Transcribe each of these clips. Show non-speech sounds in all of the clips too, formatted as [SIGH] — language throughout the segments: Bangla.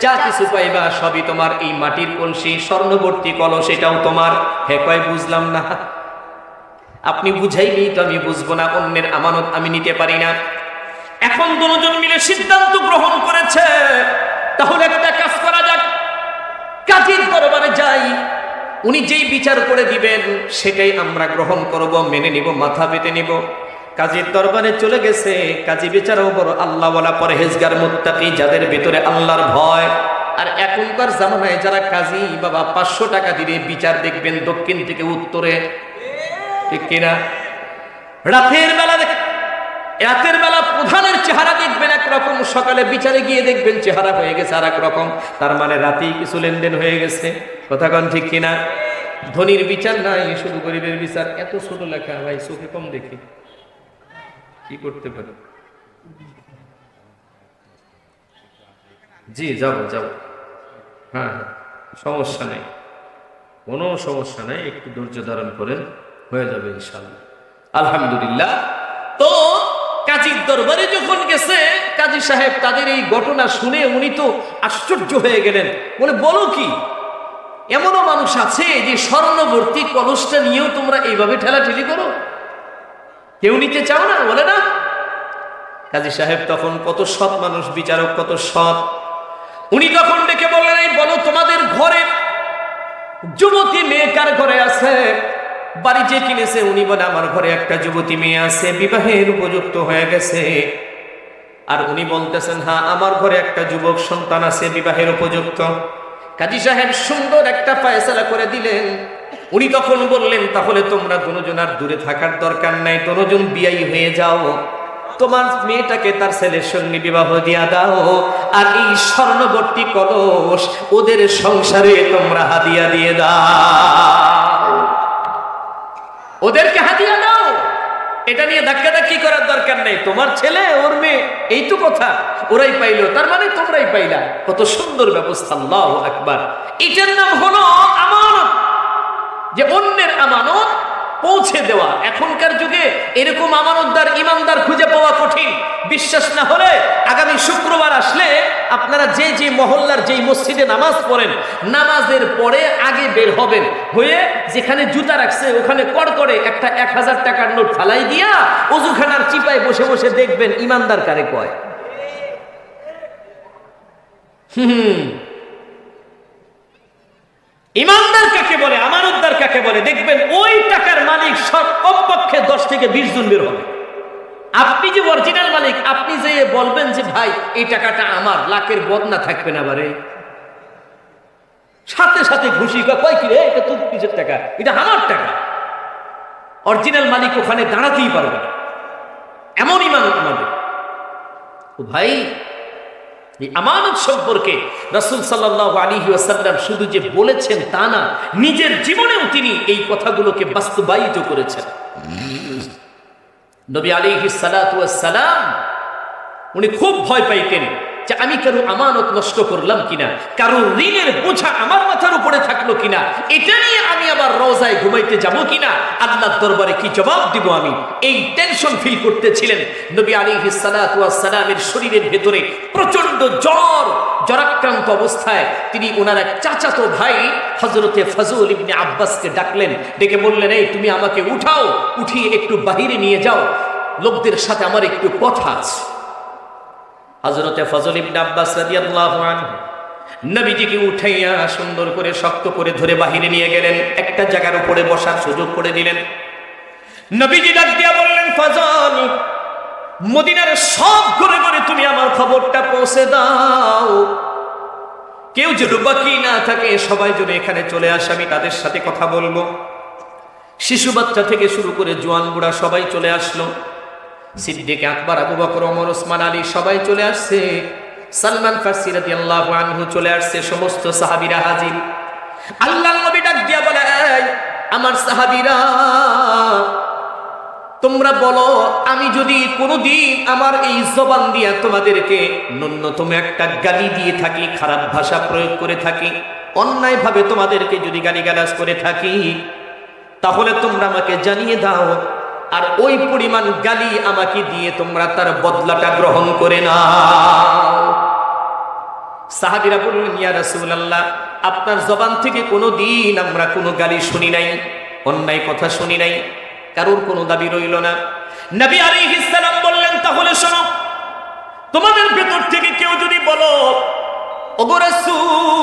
যা কিছু পাইবা সবই তোমার। এই মাটির কলসি স্বর্ণবর্তী কলস, এটাও তোমার। হে কয়, বুঝলাম না। আপনি বুঝাইলেই তো আমি বুঝব না, অন্যের আমানত আমি নিতে পারি না। এখন দুজন মিলে সিদ্ধান্ত গ্রহণ করেছে। তাহলে একটা কাজ করা যাক। কাজের দরবারে যাই। উনি যেই বিচার করে দিবেন, সেটাই আমরা গ্রহণ করব, মেনে নিব, মাথা পেতে নিব। কাজীর দরবারে চলে গেছে। কাজী বেচারাও বড় আল্লাহওয়ালা পরহেজগার, মুত্তাকি, যাদের ভিতরে আল্লাহর ভয়। আর এখনকার জামানায় যারা কাজী, বাবা, পাঁচশো টাকা দিলে বিচার দেখবেন দক্ষিণ থেকে উত্তরে। ঠিক কিনা? রাতের বেলা রাতের বেলা প্রধানের চেহারা দেখবেন একরকম, সকালে বিচারে গিয়ে দেখবেন চেহারা হয়ে গেছে আর রকম তার মানে রাতেই কিছু লেনদেন হয়ে গেছে। কথাকন ঠিক কিনা? ধনির বিচার নাই, শুধু গরিবের বিচার। এত ছোট লেখা, ভাই, চোখে কম দেখি। কি করতে পারে? জি, যাব যাব। হ্যাঁ হ্যাঁ সমস্যা নেই। কোনো সমস্যা নেই, একটু ধৈর্য ধারণ করেন, হয়ে যাবে ইনশাল্লাহ আলহামদুলিল্লাহ। তো কাজীর দরবারে যখন গেছে, কাজী সাহেব তাদের এই ঘটনা শুনে উনি তো আশ্চর্য হয়ে গেলেন। বলে, বলো কি, এমনও মানুষ আছে যে স্বর্ণবর্তী কলসটা নিয়েও তোমরা এইভাবে ঠেলাঠেলি করো? কেউ নিতে চাও না? বলে না। কাজী সাহেব তখন কত সৎ মানুষ, বিচারক কত সৎ। উনি তখন ডেকে বললেন, এই বলো তোমাদের ঘরে যুবতী মেয়ে কার ঘরে আছে? বাড়ি যে কিনেছে উনি বলে, আমার ঘরে একটা যুবতী মেয়ে আছে, বিবাহের উপযুক্ত হয়ে গেছে। আর উনি বলতেছেন হ্যাঁ আমার ঘরে একটা যুবক সন্তান আছে, বিবাহের উপযুক্ত। কাজী সাহেব সুন্দর একটা ফায়সালা করে দিলেন। উনি তখন বললেন, তাহলে তোমরা দুজন আর দূরে থাকার দরকার নাই, দুজন বিয়াই হয়ে যাও। তোমার মেয়েটাকে তার ছেলের সঙ্গে বিবাহ দিয়া দাও, আর এই স্বর্ণবর্তী কলস ওদের সংসারে তোমরা হাদিয়া দিয়ে দাও। ওদেরকে হাদিয়া দাও। এটা নিয়ে ধাক্কা ধাক্কি করার দরকার নেই। তোমার ছেলে, ওর মেয়ে, এই তো কথা। ওরাই পাইলো, তার মানে তোমরাই পাইলা। কত সুন্দর ব্যবস্থা, আল্লাহ একবার এটার নাম হলো আমানত। যে অন্যের আমানত পৌঁছে দেওয়া। এখনকার যুগে এরকম আমানতদার, ইমানদার খুঁজে পাওয়া কঠিন। বিশ্বাস না হলে আগামী শুক্রবার আসলে আপনারা যে যে মহল্লার যেই মসজিদে নামাজ পড়েন, নামাজের পরে আগে বের হবেন। হয়ে যেখানে জুতা রাখছে, ওখানে কর করে একটা এক হাজার টাকার নোট ফালাই দিয়া অজুখানার চিপায় বসে বসে দেখবেন ইমানদার কারে কয়। হুম ইমানদার কাকে বলে আমানতদার কাকে বলে? দেখবেন ওই টাকার মালিক সব কমপক্ষে দশ থেকে বিশ জন বের হবে। আপনি যে অরিজিনাল মালিক, আপনি যে বলবেন যে, ভাই, এই টাকাটা আমার, লাখের বদনা থাকবে না বারে। সাথে সাথে ঘুষি কয় কি রে, এটা তোর নিজের টাকা? এটা আমার টাকা। অরিজিনাল মালিক ওখানে দাঁড়াতেই পারবে না। এমন ইমান আমাদের। ভাই এই আমানত সম্পর্কে রাসুল সাল্লাহ আলী আসাল্লাম শুধু যে বলেছেন তা না, নিজের জীবনেও তিনি এই কথাগুলোকে বাস্তবায়িত করেছেন। নবী আলী সালাম উনি খুব ভয় পাইতেন। যে আমি কারও আমানত নষ্ট করলাম কিনা, কারও ঋণের বোঝা আমার মাথার উপরে থাকল কিনা, এটা নিয়ে আমি আবার রোজায় ঘুমাইতে যাব কিনা, আল্লাহর দরবারে কি জবাব দিব আমি? এই টেনশন ফিল করতেছিলেন নবী সালাতু সালামের শরীরের ভেতরে প্রচণ্ড জ্বর, জ্বরাক্রান্ত অবস্থায় তিনি ওনার এক চাচাতো ভাই হজরতে ফজল ইবনে আব্বাসকে ডাকলেন, ডেকে বললেন, এই তুমি আমাকে উঠাও, উঠিয়ে একটু বাহিরে নিয়ে যাও, লোকদের সাথে আমার একটু কথা আছে। হজরতে ফজল ইবনে আব্বাস রাদিয়াল্লাহু আনহু নবীজিকে উঠাইয়া সুন্দর করে শক্ত করে ধরে বাহিরে নিয়ে গেলেন, একটা জায়গার উপরে বসার সুযোগ করে দিলেন। নবীজি ডাক দিয়া বললেন, ফজল, মদিনার সব ঘরে ঘরে তুমি আমার খবরটা পৌঁছে দাও। কেউ যেন বাকি না থাকে, সবাই যেন এখানে চলে আসে, আমি তাদের সাথে কথা বলব। শিশু বাচ্চা থেকে শুরু করে জোয়ান বুড়া সবাই চলে আসলো। সিদ্দিক আকবর, আবু বকর, ওমর, ওসমান, আলী সবাই চলে আসছে। সালমান ফার্সি রাদিয়াল্লাহু আনহু চলে আসছে, সমস্ত সাহাবীরা হাজির। আল্লাহর নবী ডাক দিয়া বলে আমার সাহাবীরা, তোমরা বলো, আমি যদি কোনোদিন আমার এই জবান দিয়া তোমাদেরকে ন্যূনতম একটা গালি দিয়ে থাকি, খারাপ ভাষা প্রয়োগ করে থাকি, অন্যায়ভাবে তোমাদেরকে যদি গালিগালাজ করে থাকি, তাহলে তোমরা আমাকে জানিয়ে দাও আর ওই পরিমাণ গালি আমাকে দিয়ে তোমরা তার বদলাটা গ্রহণ করে নাও। সাহাবিরা বললেন, ইয়া রাসূলুল্লাহ, আপনার জবান থেকে কোনো দিন আমরা কোনো গালি শুনি নাই, অন্যায় কথা শুনি নাই, কারোর কোনো দাবি রইল না। নবী সালাম বললেন, তাহলে শোনো, তোমাদের ভেতর থেকে কেউ যদি বলো, ওগো রাসূল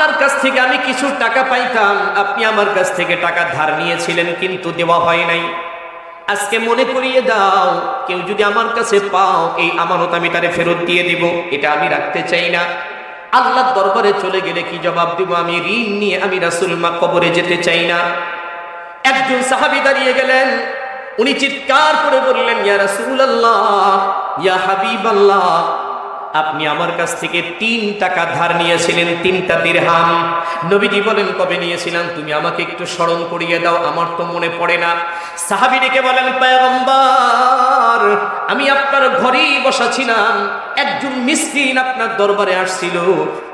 আপনার কাছ থেকে আমি কিছু টাকা পাইতাম, আপনি আমার কাছ থেকে টাকা ধার নিয়েছিলেন, কিন্তু দেওয়া হয় নাই। আজকে মনে করিয়ে দাও, কেউ যদি আমার কাছে পাও, এই আমানত আমি তারে ফেরত দিয়ে দিব, এটা আমি রাখতে চাই না। আল্লাহর দরবারে চলে গেলে কি জবাব দিব? আমি ঋণ নিয়ে আমি রাসূল মা কবরে যেতে চাই না। একজন সাহাবী দাঁড়িয়ে গেলেন, উনি চিৎকার করে বললেন, ইয়া রাসুল আল্লাহ ইয়া হাবিবাল্লাহ আপনি আমার কাছ থেকে তিন টাকা ধার নিয়েছিলেন, তিনটা দিরহাম। নবীজি বলেন, কবে নিয়েছিলাম? তুমি আমাকে একটু স্মরণ করিয়ে দাও, আমার তো মনে পড়ে না। সাহাবী ডেকে বলেন, পয়গম্বর, আমি আপনার ঘরেই বসা ছিলাম একজন মিসকিন আপনার দরবারে আসছিল,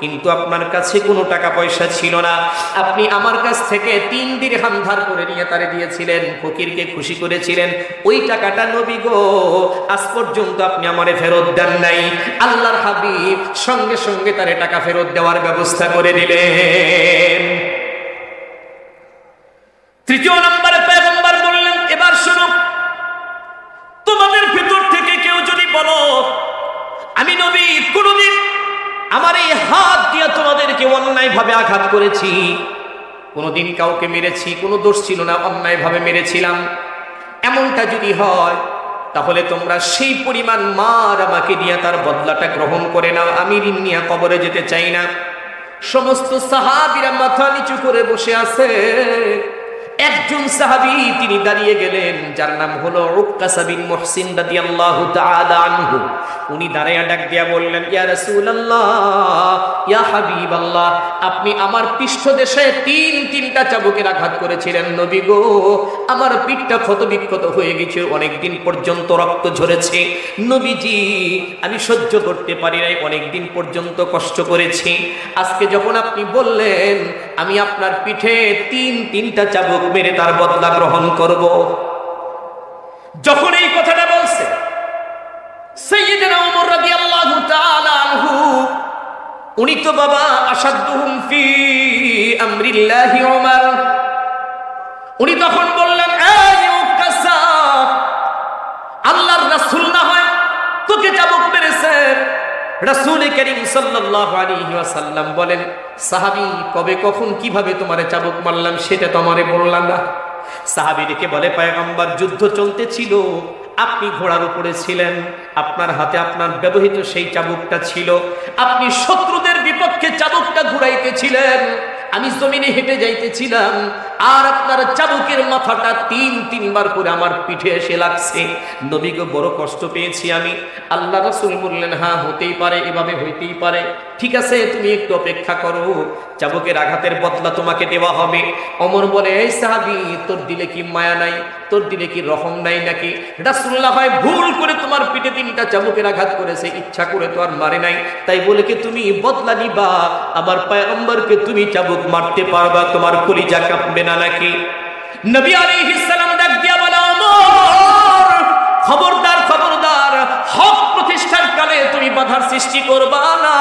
কিন্তু আপনার কাছে কোনো টাকা পয়সা ছিল না। আপনি আমার কাছ থেকে তিন দিরহাম ধার করে নিয়ে তারে দিয়েছিলেন, ফকিরকে খুশি করেছিলেন। ওই টাকাটা নবী গো, আজ পর্যন্ত আপনি আমারে ফেরত দেন নাই। আল্লাহর হাবিব সঙ্গে সঙ্গে তারে টাকা ফেরত দেওয়ার ব্যবস্থা করে দিলেন। তৃতীয় নম্বরে পেগম্বর বললেন, এবার শোনো, তোমাদের থেকে কেউ যদি বলো, আমি নবী, কোনদিন আমার এই হাত দিয়ে তোমাদেরকে অন্যায় ভাবে আঘাত করেছি। কোনোদিন কাউকে মেরেছি, কোনো দোষ ছিল না অন্যায় ভাবে মেরেছিলাম। এমনটা যদি হয় তাহলে তোমরা সেই পরিমাণ মার আমাকে নিয়ে তার বদলাটা গ্রহণ করে নাও। আমি ঋণ নিয়ে কবরে যেতে চাই না। সমস্ত সাহাবিরা মাথা নিচু করে বসে আছে। একজন সাহাবি তিনি দাঁড়িয়ে গেলেন, যার নাম হলো উক্কাসা বিন মুহসিন রাদিয়াল্লাহু তাআলা আনহু। উনি দাঁড়ায়া ডাক দিয়া বললেন, ইয়া রাসূলুল্লাহ, ইয়া হাবিবাল্লাহ, আপনি আমার পৃষ্ঠদেশে তিন, তিনটা চাবুকের আঘাত করেছিলেন নবী গো। আমার পিঠটা ক্ষত বিক্ষত হয়ে গেছে অনেক দিন পর্যন্ত রক্ত ঝরেছে। নবীজি, আমি সহ্য করতে পারি নাই অনেক দিন পর্যন্ত কষ্ট করেছি। আজকে যখন আপনি বললেন, আমি আপনার পিঠে তিন, তিনটা চাবুক মেরে তার বদলা গ্রহণ করব। যখন এই কথাটা বলছে উনি তো বাবা আসাদুম ফি আমরিল্লাহি উনি তখন বললেন রাসূল করিম সাল্লাল্লাহু আলাইহি ওয়াসাল্লাম বলেন, সাহাবী, কবে কখন কীভাবে তোমারে চাবুক মারলাম সেটা তো আমারে বললাম না। সাহাবী ডেকে বলে, পয়গম্বর, যুদ্ধ চলতেছিল, আপনি ঘোড়ার উপরে ছিলেন, আপনার হাতে আপনার ব্যবহৃত সেই চাবুকটা ছিল, আপনি শত্রুদের বিপক্ষে চাবুকটা ঘুরাইতেছিলেন, আমি জমিনে হেঁটে যাইতেছিলাম আর আপনার চাবুকের মাথাটা তিন, তিনবার করে আমার পিঠে এসে লাগছে। নবীকে বড় কষ্ট পেয়েছি আমি। আল্লাহ রসুল বললেন হ্যাঁ হতেই পারে, এভাবে হইতেই পারে। ঠিক আছে, তুমি একটু অপেক্ষা করো। চাবুকের আঘাতের বদলা তোমাকে দেওয়া হবে। অমর বলে, এই সাহাবি, তোর দিলে কি মায়া নাই? তোর দিলে কি রহম নাই নাকি? রাসুল্লাহ হয় ভুল করে তোমার পিঠে তিনটা চাবুকের আঘাত করেছে। ইচ্ছা করে তো আর মারে নাই। তাই বলে কি, তুমি বদলা নিবা। আমার পায়ম্বরকে তুমি চাবুক মারতে পারবা। তোমার কলিজা কাঁপবে না নাকি? নবী আলাইহিস সালাম ডাক দিয়া বলা খবরদার খবরদার, হক প্রতিষ্ঠার কালে তুমি বাধার সৃষ্টি করবা না।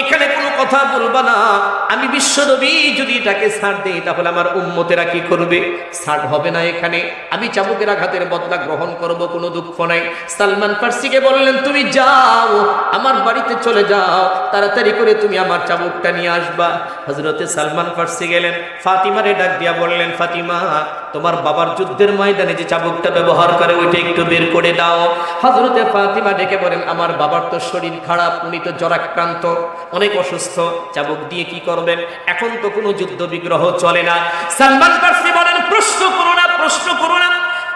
এখানে কোনো কথা বলবা না। আমি বিশ্বনবী যদি এটাকে ছাড় দেই, তাহলে আমার উম্মতেরা কি করবে? ছাড় হবে না এখানে। আমি চাবুকের আঘাতের বদলা গ্রহণ করব, কোনো দুঃখ নাই। সালমান ফার্সিকে বললেন, তুমি যাও, আমার বাড়িতে চলে যাও। তাড়াতাড়ি করে তুমি আমার চাবুকটা নিয়ে আসবা। হজরতে সালমান ফার্সি গেলেন, ফাতিমারে ডাক দিয়া বললেন, ফাতিমা তোমার বাবার যুদ্ধের ময়দানে যে চাবুকটা ব্যবহার করে ওইটা একটু বের করে দাও। হজরতে ফাতিমা ডেকে বলেন, আমার বাবার তো শরীর খারাপ, উনি তো জ্বরাক্রান্ত, অনেক অসুস্থ। চাবুক দিয়ে কি করবেন? এখন তো কোনো যুদ্ধ বিগ্রহ চলে না। সালমান ফার্সি বলেন, প্রশ্ন করো না, প্রশ্ন করো না।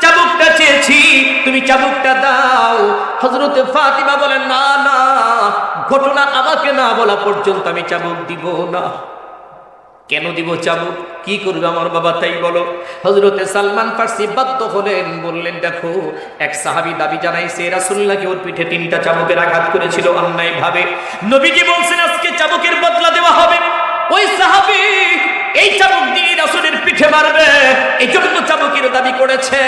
চাবুকটা চেয়েছি, তুমি চাবুকটা দাও। হজরতে ফাতিমা বলেন, না না, ঘটনা আমাকে না বলা পর্যন্ত আমি চাবুক দিব না। কেন দিব চাবুক? কি করবে আমার বাবা তাই বলো। হজরতে সালমান ফার্সি বাধ্য হলেন, বললেন, দেখো, এক সাহাবি দাবি জানাই জানাইছে রাসুল্লাহকে ওর পিঠে তিনটা চাবুকের আঘাত করেছিল অন্যায় ভাবে নবীজি বলছেন, আজকে চাবুকের বদলা দেওয়া হবে। ওই সাহাবি এই চাবুক দিয়ে রাসুলের পিঠে মারবে। এই জন্য চাবুকের দাবি করেছে,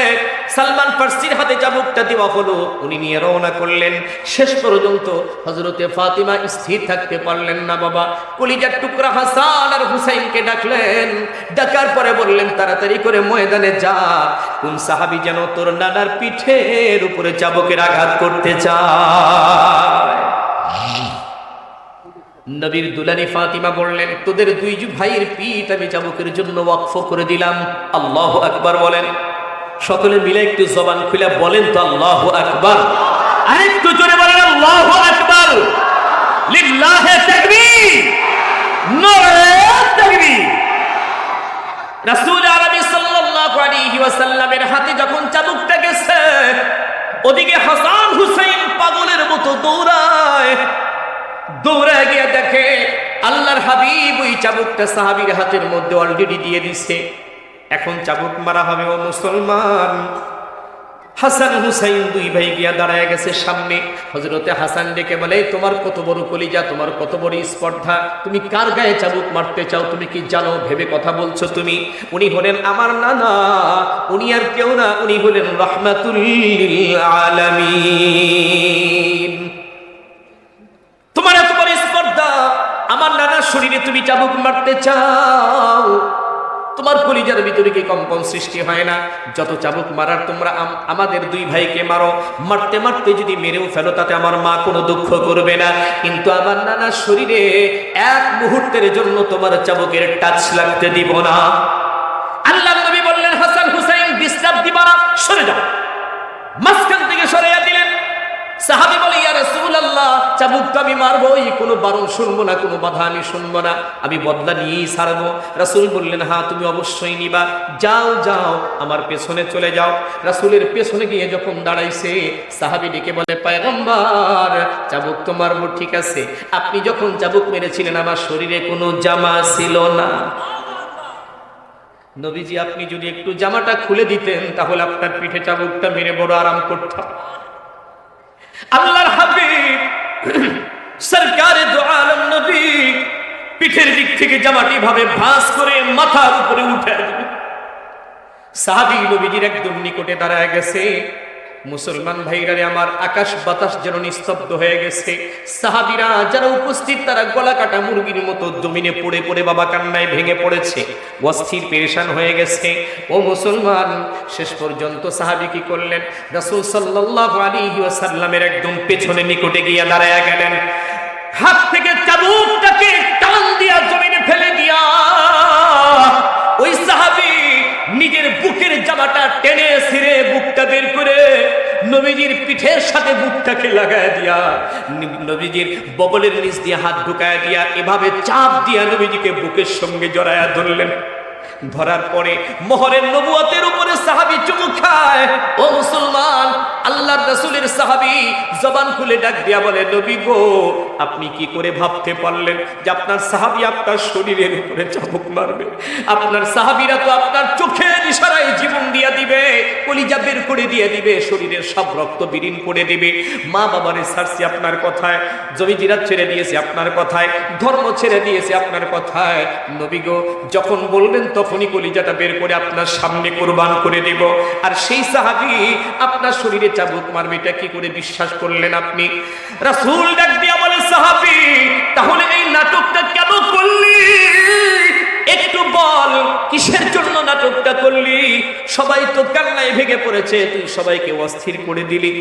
সালমান ফার্সির হাতে চাবুকটা দেওয়া হলো, উনি নিয়ে রওনা করলেন। শেষ পর্যন্ত হজরতে ফাতিমা স্থির থাকতে পারলেন না বাবা। কলিজার টুকরা হাসান আর হুসাইনকে ডাকলেন, ডাকার পরে বললেন, তাড়াতাড়ি করে ময়দানে যা। কোন সাহাবি যেন তোর নানার পিঠের উপরে চাবুকের আঘাত করতে চায়? নবীর দুলানি ফাতিমা বললেন, তোদের দুই ভাইয়ের পিঠ আমি চাবুকের জন্য ওয়াকফ করে দিলাম। আল্লাহ আকবার বলেন। সকলে মিলে একটু জবান খুলে বলেন তো আল্লাহ আকবার। আরেকটু জোরে বলেন, আল্লাহ আকবার। লিল্লাহে তাকবীর, নারে তাকবীর। রাসূল আরবি সাল্লাল্লাহু আলাইহি যখন চাবুকটা গেছে, ওদিকে হাসান হুসাইন পাগলের মতো দৌড়ায় দৌড়ে গিয়ে দেখে আল্লাহর হাবিব ওই চাবুকটা সাহাবীর হাতের মধ্যে অলরেডি দিয়ে দিছে। এখন চাবুক মারা হবে, ও মুসলমান। হাসান হুসাইন দুই ভাই গিয়া দাঁড়ায় গেছে সামনে। হজরতে হাসান ডেকে বলে তোমার কত বড় কলিজা, তোমার কত বড় স্পর্ধা। তুমি কার গায়ে চাবুক মারতে চাও, তুমি কি জানো, ভেবে কথা বলছো তুমি? উনি হলেন আমার নানা, উনি আর কেউ না, উনি হলেন রহমাতুল আলামিন। তোমার এত বড় স্পর্ধা, আমার নানার শরীরে তুমি চাবুক মারতে চাও। তোমার কলিজার ভিতরে কি কম্পন সৃষ্টি হয় না? যত চাবুক মারার তোমরা আমাদের দুই ভাইকে মারো। মারতে মারতে যদি মেরেও ফেলো, তাতে আমার মা কোনো দুঃখ করবে না। কিন্তু আমার নানার শরীরে এক মুহূর্তের জন্য তোমার চাবুকের টাচ লাগতে দিব না। আল্লাহ নবী বললেন, হাসান হুসাইন ডিস্টার্ব দিবা সরে যাও। মাঝখান থেকে সরাইয়া দিলেন। সাহাবি বলে, ইয়া মারবই, কোনো বারণ শুনব না, কোনো বাধা আমি শুনব না, আমি বদলা নিয়েই রাসূল বললেন হ্যাঁ তুমি অবশ্যই নিবা। যাও যাও, আমার পেছনে চলে যাও। রাসূলের পেছনে গিয়ে যখন দাঁড়াইছে, সাহাবি ডেকে বলে, পয়গম্বর, চাবুক তো মারবো, ঠিক আছে। আপনি যখন চাবুক মেরেছিলেন, আমার শরীরে কোনো জামা ছিল না। নবীজি, আপনি যদি একটু জামাটা খুলে দিতেন, তাহলে আপনার পিঠে চাবুকটা মেরে বড় আরাম করতাম। আল্লাহর হাবিব সরকারে দো আলম নবী, পিঠের দিক থেকে জামাটি ভাবে ভাস করে মাথার উপরে উঠে সাহাবি নবীজির একদম নিকটে দাঁড়ায় গেছে। মুসলমান ভাইরারে আমার আকাশ বাতাস যেন নিস্তব্ধ হয়ে গেছে। সাহাবিরা যারা উপস্থিত, তারা গলা কাটা মুরগির মতো জমিনে পড়ে পড়ে বাবা কান্নায় ভেঙে পড়েছে। অস্থির পেরেশান হয়ে গেছে। ও মুসলমান, শেষ পর্যন্ত সাহাবি কি করলেন? রাসূল সাল্লাল্লাহু আলাইহি ওয়াসাল্লামের একদম পেছনে নিকটে গিয়ে দাঁড়ায় গেলেন। হাত থেকে চাবুকটাকে টান দিয়া পিঠের সাথে বুকটাকে লাগায় দিয়া নবীজির বগলের নিচ দিয়ে হাত ঢুকায় দিয়া এভাবে চাপ দিয়া নবীজিকে বুকের সঙ্গে জড়ায়া ধরলেন। ধরার পরে মোহরের নবুয়তের উপরে সাহাবি চুমু খায়। ও মুসলমান, আল্লাহর রাসূলের সাহাবি জবান খুলে ডাক দিয়া বলে, নবী গো, আপনি কি করে ভাবতে পারলেন যে আপনার সাহাবি আপনার শরীরের উপরে চাবুক মারবে? আপনার সাহাবিরা তো আপনার চোখের ইশারায় জীবন দিয়া দিবে, কলিজা বের করে দিয়ে দিবে, শরীরের সব রক্ত বিলীন করে দিবে। মা বাবারে ছাড়ছি আপনার কথায়, জমি জিরাত ছেড়ে দিয়েছে আপনার কথায়, ধর্ম ছেড়ে দিয়েছে আপনার কথায়। নবী গো, যখন বলবেন তখনই কলিজাটা বের করে আপনার সামনে কোরবান করে দেব। আর সেই সাহাবি আপনার শরীরে চাবুক মারবে এটা কি করে বিশ্বাস করলেন আপনি? রাসূল ডাক দিয়া বলে, সাহাবি, তাহলে এই নাটকটা কেন করলি? একটু বল, কিসের জন্য নাটকটা করলি? সবাই তো কান্নায় ভেঙে পড়েছে, তুই সবাইকে অস্থির করে দিলি।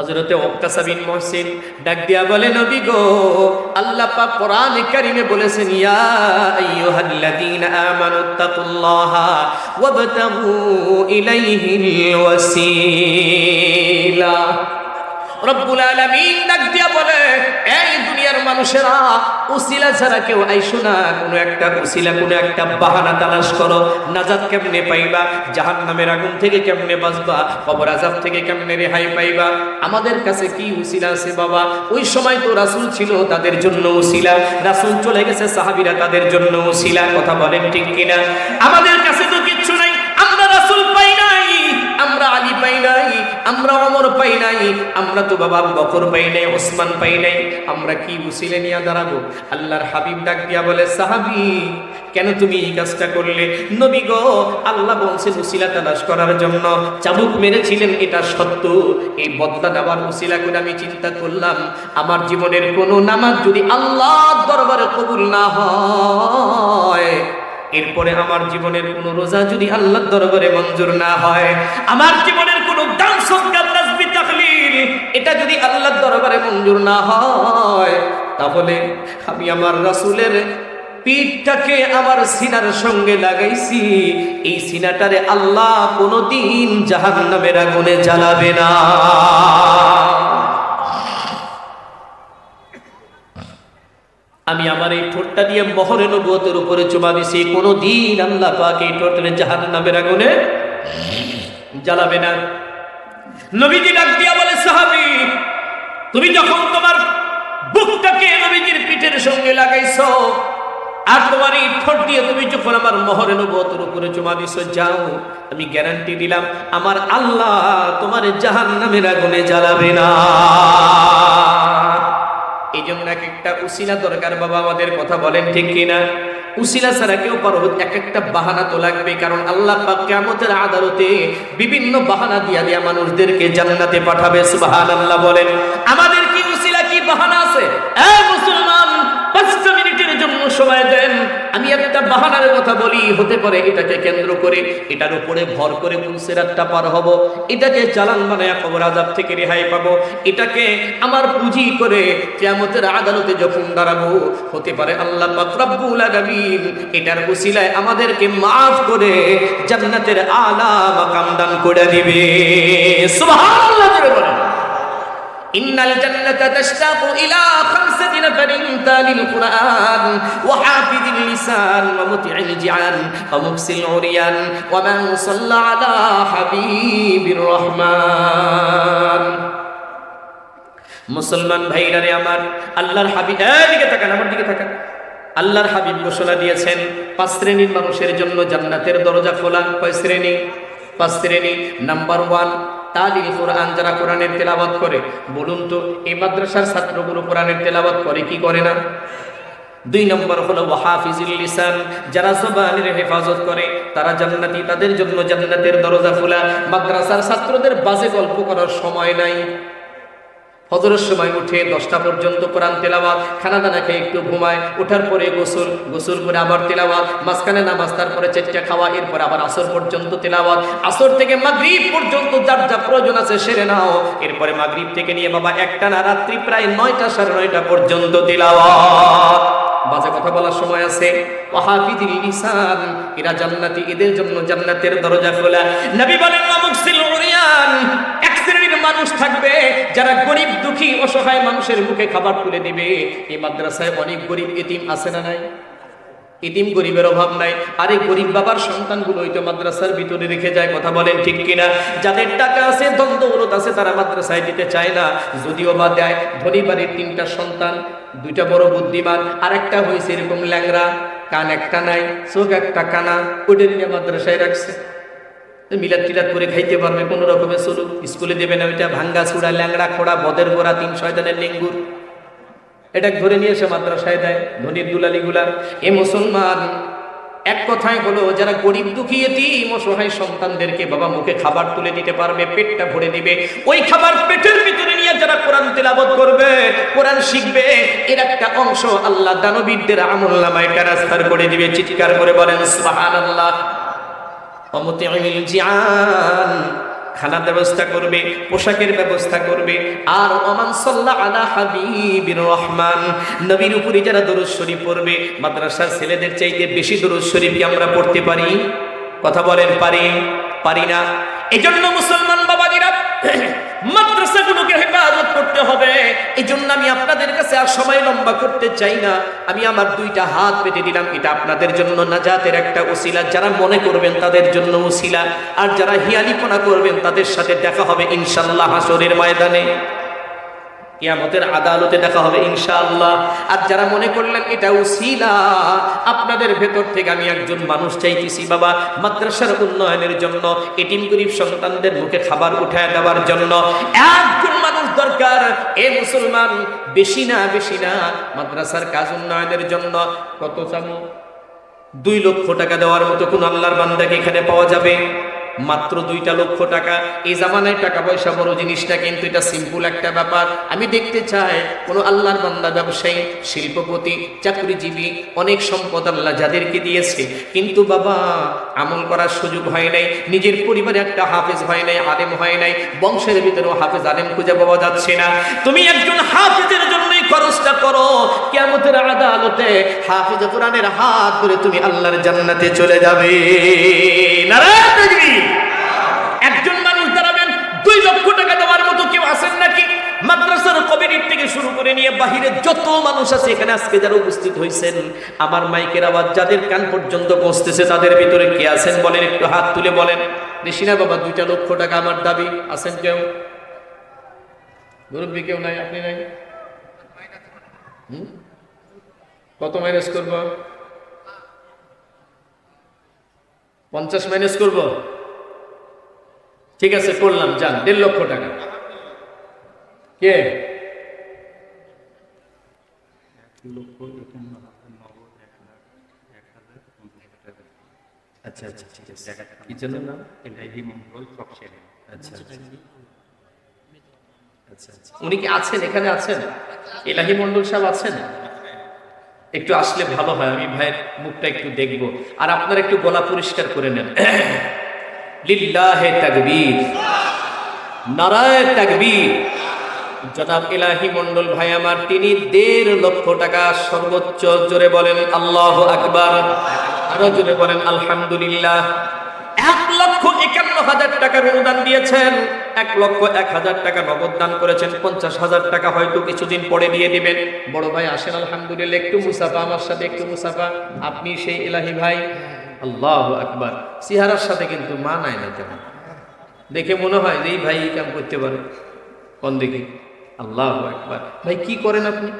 হজরতে ওক্তাসাবিন মহসিন ডাক দিয়া বলে, নবী গো, আল্লাহ পাক কোরআন কারিমে বলেছেন, ইয়া আইয়ুহাল্লাযীনা আমানু তাকুল্লাহা ওয়াবতাগু ইলাইহিল ওয়াসিলা। রব্বুল আলামিন ডাক দিয়া বলে, এই দুনিয়ার মানুষেরা উসিলা ছাড়া কেউ কোনো একটা উসিলা কোনো একটা বাহানা তালাশ করো। কেমনে পাইবা? আগুন থেকে কেমনে বাঁচবা? কবর থেকে কেমনে রেহাই পাইবা? আমাদের কাছে কি উসিলা আছে বাবা? ওই সময় তো রাসূল ছিল তাদের জন্য উসিলা রাসূল চলে গেছে, সাহাবীরা তাদের জন্য উসিলা কথা বলেন ঠিক কিনা? আমাদের কাছে তো কিচ্ছু নাই আমরা রাসূল পাই নাই, আমরা অমর পাই নাই, আমরা তো বাবা বকর পাই নাই, ওসমান পাই নাই। আমরা কি উসিলে নিয়ে দাঁড়াবো? আল্লাহর হাবিব ডাক দিয়া বলে, সাহাবি, কেন তুমি এই কাজটা করলে? নবী গো, আল্লাহ বলছেন উসিলা তালাশ করার জন্য। চাবুক মেরেছিলেন, এটা সত্য। এই বদলা নেওয়ার উসিলা করে আমি চিন্তা করলাম, আমার জীবনের কোনো নামাজ যদি আল্লাহ দরবারে কবুল না হয় এরপরে আমার জীবনের কোন রোজা যদি আল্লাহর দরবারে মঞ্জুর না হয়, আমার জীবনের কোন এটা যদি আল্লাহর দরবারে মঞ্জুর না হয়, তাহলে আমি আমার রাসূলের পিঠটাকে আমার সিনার সঙ্গে লাগাইছি। এই সিনাটারে আল্লাহ কোনোদিন জাহান্নামের আগুনে জ্বালাবে না। আমি আমার এই ঠোঁটটা দিয়ে মহরে নবুয়তের উপরে চুমা দিছি। কোনো দিন আল্লাহ পাক এই ঠোঁটের জাহান নামের আগুনে জ্বালাবে না। নবীজি ডাক দিয়া বলে, সাহাবি, তুমি যখন তোমার বুকটাকে নবীজির পিঠের সঙ্গে লাগাইছো আর তোমার এই ঠোঁট দিয়ে তুমি যখন আমার মহরে নবুয়তের উপরে চুমা দিছো, যাও, আমি গ্যারান্টি দিলাম, আমার আল্লাহ তোমার জাহান নামের আগুনে জ্বালাবে না। এই জন্য এক একটা উসিলা দরকার, বাবা আমাদের কথা বলেন ঠিক কিনা? উসিলা ছাড়া কেউ পারো এক একটা বাহানা তো লাগবে কারণ আল্লাহ পাক কেমতের আদালতে বিভিন্ন বাহানা দিয়া দিয়া মানুষদেরকে জান্নাতে পাঠাবে, সুবহানাল্লাহ বলেন। আমাদের কি উসিলা, কি বাহানা আছে? মুসলমান সময় দেন। আমি একটা বাহানার কথা বলি, হতে পারে এটাকে কেন্দ্র করে, এটার উপরে ভর করে পুলসেরাতটা পার হব, এটাকে চালান বানায় কবর আজাব থেকে রেহাই পাবো, এটাকে আমার পুঁজি করে কিয়ামতের আদালতে যখন দাঁড়াবো, হতে পারে আল্লাহ পাক রব্বুল আলামিন এটার উসিলায় আমাদেরকে মাফ করে জান্নাতের আলা মাকাম দান করে দিবে। সুবহানাল্লাহ إن الجنة تشتاق إلى خمسة نفر تالي القرآن وحافظ اللسان ومطع الجعان ومكسي العريان ومن صلى على حبيب الرحمن মুসলমান ভাইরা রে আমার আল্লাহর হাবিব এদিকে তাকান আমার দিকে তাকান আল্লাহর হাবিব ঘোষণা দিয়েছেন পাঁচ শ্রেণীর মানুষের জন্য জান্নাতের দরজা খোলা কয় শ্রেণী পাঁচ শ্রেণী নাম্বার ওয়ান তালিল কোরআন যারা কোরআনের তেলাবাদ করে, বলুন তো, এই মাদ্রাসার ছাত্রগুলো কোরআনের তেলাবত করে, কি করে না? দুই নম্বর হলো ওয়াহাফিজুল লিসান, যারা জবানের হেফাজত করে, তারা জান্নাতি, তাদের জন্য জান্নাতের দরজা খোলা। মাদ্রাসার ছাত্রদের বাজে গল্প করার সময় নাই। ফজরের সময় উঠে দশটা পর্যন্ত কোরআন তেলাওয়াত খানা দানা খেয়ে একটু ঘুমায় ওঠার পরে গোসল গোসল করে আবার তেলাওয়াত, মাঝখানে না নামাজ, তারপরে চেষ্টা খাওয়া, এরপর আবার আসর পর্যন্ত তেলাওয়াত। আসর থেকে মাগরিব পর্যন্ত যার যা প্রয়োজন আছে সেরে নাও। এরপরে মাগরিব থেকে নিয়ে বাবা একটা না রাত্রি প্রায় নয়টা সাড়ে নয়টা পর্যন্ত তেলাওয়াত। বাজে কথা বলার সময় আছে। এরা জান্নাতি, এদের জন্য জান্নাতের দরজা খোলা। নবী বলেন নামুকসিল উরিয়ান। মানুষ থাকবে, যারা গরিব, দুঃখী, অসহায় মানুষের মুখে খাবার তুলে দিবে। এই মাদ্রাসায় অনেক গরিব এতিম আছে না নাই? এতিম গরিবের অভাব নাই। আরে গরিব বাবার সন্তানগুলো ওই তো মাদ্রাসার ভিতরে রেখে যায়, কথা বলেন ঠিক কিনা? যাদের টাকা আছে দ্বন্দ্বরত আছে, তারা মাদ্রাসায় দিতে চায় না। যদিও বা দেয় ধনী বাড়ির তিনটা সন্তান, দুইটা বড় বুদ্ধিমান আর একটা হয়েছে এরকম ল্যাংরা কান একটা নাই, চোখ একটা কানা ওটা নিয়ে মাদ্রাসায় রাখছে। মিলাদ টিলাদ করে খাইতে পারবে, কোনো রকমে চলুক। স্কুলে দেবে না ওইটা, ভাঙ্গা চূড়া, ল্যাংড়া খোড়া, বদের গোড়া তিন শয়তানের লিঙ্গুর। এটা ধরে নিয়ে এসে মাদ্রাসায় দেয় ধনির দুলালিগুলা। এ মুসলমান, এক কথায় হলো যারা গরিব দুঃখী এতিম অসহায় সন্তানদেরকে বাবা মুখে খাবার তুলে দিতে পারবে, পেটটা ভরে দিবে, ওই খাবার পেটের ভিতরে নিয়ে যারা কোরআন তেলাবত করবে, কোরআন শিখবে, এর একটা অংশ আল্লাহ দানবীরদের আমল নামায় ট্রান্সফার করে দিবে। চিৎকার করে বলেন, সুবহানাল্লাহ। জিয়ান খানার ব্যবস্থা করবে, পোশাকের ব্যবস্থা করবে। আর ওমান সাল্লাহ আলা হাবিবির রহমান। নবীর উপরে যারা দরুদ শরীফ পড়বে, মাদ্রাসার ছেলেদের চাইতে বেশি দরুদ শরীফ কি আমরা পড়তে পারি? কথা বলেন, পারি? পারি না। এজন্য মুসলমান বাবাজিরা মাদ্রাসাগুলোকে হেফাজত করতে হবে। এই জন্য আমি আপনাদের কাছে আর সময় লম্বা করতে চাই না। আমি আমার দুইটা হাত পেতে দিলাম। এটা আপনাদের জন্য নাজাতের একটা ওসিলা। যারা মনে করবেন তাদের জন্য ওসিলা। আর যারা হিয়ালিপনা করবেন তাদের সাথে দেখা হবে ইনশাল্লাহ হাসরের ময়দানে। কিয়ামতের আদালতে দেখা হবে ইনশাআল্লাহ। আর যারা মনে করলেন এটা উসিলা, আপনাদের ভেতর থেকে আমি একজন মানুষ চাইতেছি বাবা, মাদ্রাসার উন্নয়নের জন্য এটিম গরিব সন্তানদের মুখে খাবার উঠায় দেওয়ার জন্য একজন মানুষ দরকার। এ মুসলমান, বেশি না বেশি না, মাদ্রাসার কাজ উন্নয়নের জন্য কত চামো দুই লক্ষ টাকা দেওয়ার মতো কোন আল্লাহর বান্দাকে এখানে পাওয়া যাবে? মাত্র দুইটা লক্ষ টাকা। এই জামানায় টাকা পয়সা বড় জিনিসটা কিন্তু এটা সিম্পল একটা ব্যাপার। আমি দেখতে চাই, কোন আল্লাহর বান্দা, ব্যবসায়ী, শিল্পপতি, চাকরিজীবী, অনেক সম্পদ আল্লাহ যাদেরকে দিয়েছে। কিন্তু বাবা, আমল করার সুযোগ হয় নাই, নিজের পরিবারে একটা হাফেজ হয় নাই, আলেম হয় নাই, বংশের ভিতরেও হাফেজ আলেম খুঁজে পাওয়া যাচ্ছে না। তুমি একজন হাফেজের জন্যই খরচটা করো। কেমতের আদালতে হাফিজ কোরআনের হাত ধরে তুমি আল্লাহর জান্নাতে চলে যাবে। নারায়ণ তাকবীর। একজন মানুষ দাঁড়াবেন দুই লক্ষ টাকা দেওয়ার মতো কেউ আছেন নাকি মাদ্রাসার থেকে শুরু করে নিয়ে বাহিরে যত মানুষ আছে এখানে আজকে যারা উপস্থিত হয়েছেন আমার মাইকের আওয়াজ যাদের কান পর্যন্ত পৌঁছতেছে তাদের ভিতরে কে আছেন বলেন, একটু হাত তুলে বলেন। বেশি না বাবা, দুইটা লক্ষ টাকা আমার দাবি, আছেন কেউ? মুরব্বী কেউ নাই, আপনি নাই? কত মাইনাস করব? পঞ্চাশ মাইনাস করব? ঠিক আছে, করলাম, যান, দেড় লক্ষ টাকা। কে? আচ্ছা আচ্ছা ঠিক আছে। কি জন্য? নাম? আচ্ছা আচ্ছা। আচ্ছা আচ্ছা। উনি কি আছেন? এখানে আছেন? এলাহি মন্ডল সাহেব আছেন? একটু আসলে ভালো হয় আমি ভাইয়ের মুখটা একটু দেখব। আর আপনারা একটু গলা পরিষ্কার করে নেন। [CLEARS THROAT] লিল্লাহে তাকবীর। নারায় তাকবীর। জনাব ইলাহি মন্ডল ভাই আমার, তিনি দেড় লক্ষ টাকা সর্বোচ্চ জোরে বলেন, আল্লাহ আকবার। আরও জোরে বলেন, আলহামদুলিল্লাহ। এক লক্ষ একান্ন হাজার টাকার অনুদান দিয়েছেন, এক লক্ষ এক হাজার টাকা নগদ দান করেছেন, পঞ্চাশ হাজার টাকা হয়তো কিছুদিন পরে দিয়ে দিবেন। বড় ভাই আসেন, আলহামদুলিল্লাহ। একটু মুসাফা আমার সাথে, একটু মুসাফা। আপনি সেই এলাহি ভাই? আল্লাহ আকবার। সিহারার সাথে কিন্তু মা নাই না তেমন। দেখে মনে হয় যে, এই ভাই এই কাম করতে পারে। কোন দেখি আল্লাহ একবার ভাই, কি করেন আপনি?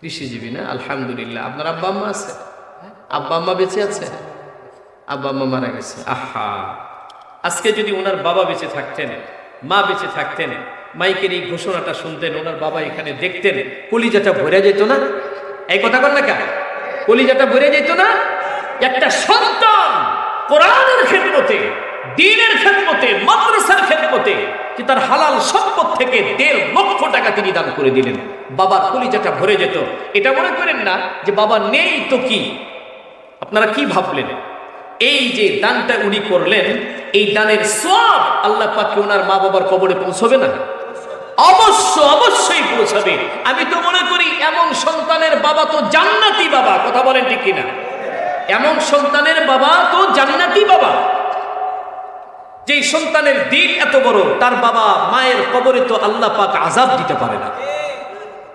কৃষিজীবী না? আলহামদুলিল্লাহ। আপনার আব্বা আম্মা আছে? আব্বা আম্মা বেঁচে আছে? আব্বা আম্মা মারা গেছে। আহা! আজকে যদি ওনার বাবা বেঁচে থাকতেন, মা বেঁচে থাকতেন, মাইকের এই ঘোষণাটা শুনতেন, ওনার বাবা এখানে দেখতেন, কলিজাটা ভরে যেত না? এই কথা বল না কেন? কলিজাটা ভরে যেত না? একটা সন্তান কোরআনের খেদমতে দিনের খেদমতে, মাদ্রাসার খেদমতে, যে তার হালাল সম্পদ থেকে দেড় লক্ষ টাকা তিনি দান করে দিলেন। বাবার কলিজাটা ভরে যেত। এটা মনে করেন না যে বাবা নেই তো কি? আপনারা কি ভাবলেন? এই যে দানটা উনি করলেন, এই দানের সব আল্লাহ পাকে ওনার মা বাবার কবরে পৌঁছবে না? অবশ্য, অবশ্যই পৌঁছাবে। আমি তো মনে করি এমন সন্তানের বাবা তো জান্নাতি বাবা, কথা বলেন ঠিক কিনা? এমন সন্তানের বাবা তো জান্নাতি বাবা। যেই সন্তানের দিন এত বড়, তার বাবা মায়ের কবরে তো আল্লাহ পাক আজাব দিতে পারে না।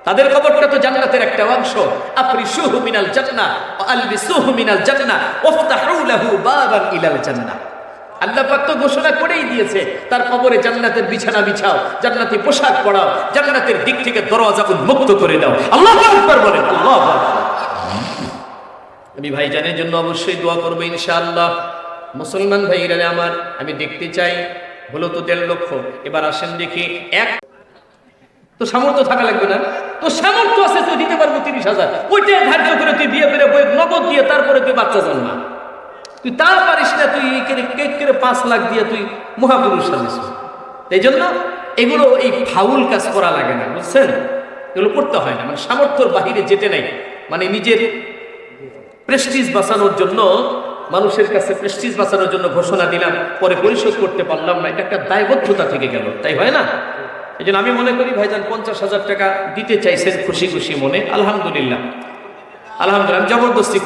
তাদের কবরটা তো জান্নাতের একটা অংশ। আফরিসুহু মিনাল জান্নাহ ওয়া আলবিসুহু মিনাল জান্নাহ ওয়াফতাহু লাহু বাবান ইলাল জান্নাহ আল্লাহ পাক তো ঘোষণা করেই দিয়েছে, তার কবরে জান্নাতের বিছানা বিছাও, জান্নাতি পোশাক পরাও, জান্নাতের দিক থেকে দরজা উন্মুক্ত করে দাও। আল্লাহু আকবার বলেন, আল্লাহু আমি ভাইজানের জন্য অবশ্যই দোয়া করব ইনশাআল্লাহ। মুসলমান ভাইরা আমার, আমি দেখতে চাই হলো তো দেড় লক্ষ। এবার আসেন দেখি এক। তো সামর্থ্য থাকা লাগবে না। তো সামর্থ্য আছে তুই দিতে পারব তিরিশ হাজার। ওইটা ধার্য করে তুই বিয়ে করে বই, নগদ দিয়ে তারপরে তুই বাচ্চা জন্মা। তুই তার পারিস না, তুই কেক করে পাঁচ লাখ দিয়ে তুই মহাপুরুষ সাজিস এই জন্য এগুলো এই ফাউল কাজ করা লাগে না, বুঝছেন? এগুলো করতে হয় না। মানে সামর্থ্যর বাহিরে যেতে নাই। মানে নিজের প্রেস্টিজ বাঁচানোর জন্য মানুষের কাছে প্রেস্টিজ বাঁচানোর জন্য ঘোষণা দিলাম, পরে পরিশোধ করতে পারলাম না। এটা একটা দায়বদ্ধতা থেকে গেল, তাই হয় না? এই আমি মনে করি, ভাইজান, পঞ্চাশ হাজার টাকা দিতে চাইছেন খুশি খুশি মনে। আলহামদুলিল্লাহ। আলহামদুলিল্লাহ জবরদস্তি